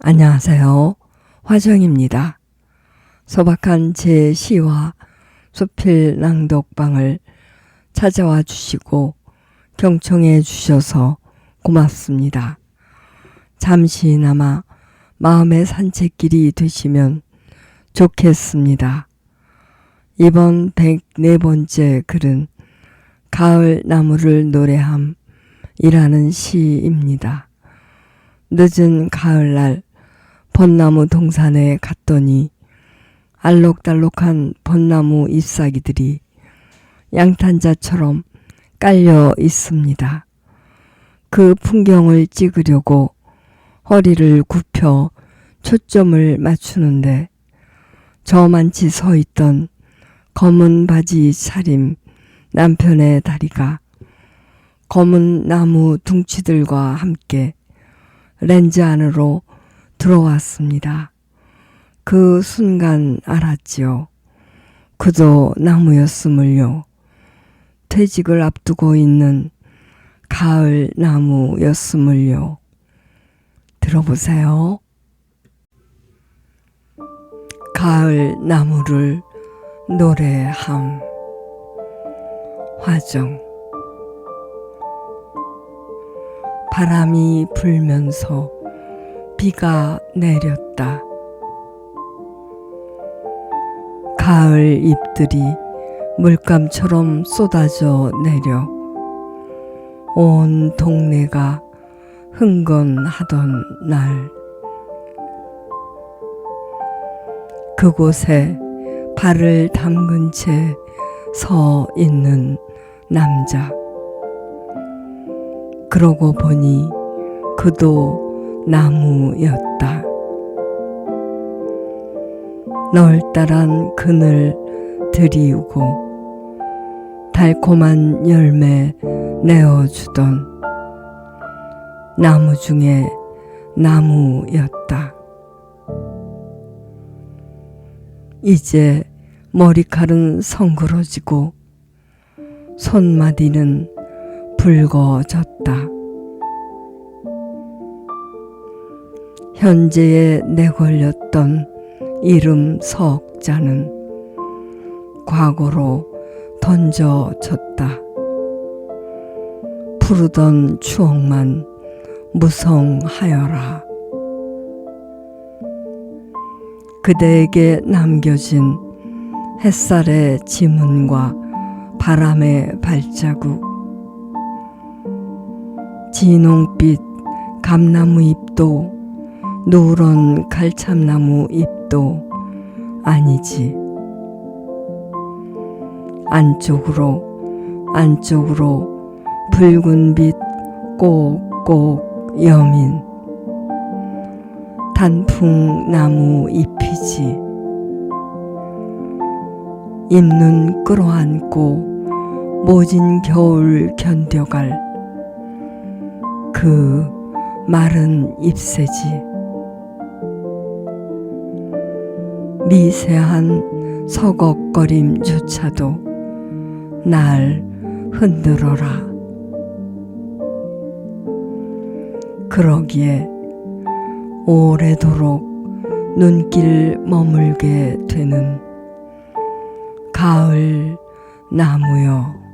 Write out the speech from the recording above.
안녕하세요. 화정입니다. 소박한 제 시와 수필 낭독방을 찾아와 주시고 경청해 주셔서 고맙습니다. 잠시나마 마음의 산책길이 되시면 좋겠습니다. 이번 104번째 글은 가을 나무를 노래함이라는 시입니다. 늦은 가을날 벚나무 동산에 갔더니 알록달록한 벚나무 잎사귀들이 양탄자처럼 깔려 있습니다. 그 풍경을 찍으려고 허리를 굽혀 초점을 맞추는데 저만치 서 있던 검은 바지 차림 남편의 다리가 검은 나무 둥치들과 함께 렌즈 안으로 들어왔습니다. 그 순간 알았지요. 그도 나무였음을요. 퇴직을 앞두고 있는 가을 나무였음을요. 들어보세요. 가을 나무를 노래함. 화정. 바람이 불면서 비가 내렸다. 가을 잎들이 물감처럼 쏟아져 내려 온 동네가 흥건하던 날. 그곳에 발을 담근 채 서 있는 남자. 그러고 보니 그도 나무였다. 널따란 그늘 들이우고 달콤한 열매 내어주던 나무 중에 나무였다. 이제 머리칼은 성그러지고 손마디는 붉어졌다. 현재에 내걸렸던 이름 석자는 과거로 던져졌다. 푸르던 추억만 무성하여라. 그대에게 남겨진 햇살의 지문과 바람의 발자국, 진홍빛 감나무 잎도 누런 갈참나무 잎도 아니지. 안쪽으로, 안쪽으로 붉은빛 꼭꼭 여민 단풍나무 잎이지. 잎눈 끌어안고 모진 겨울 견뎌갈 그 마른 잎새지. 미세한 서걱거림조차도 날 흔들어라. 그러기에 오래도록 눈길 머물게 되는 가을 나무여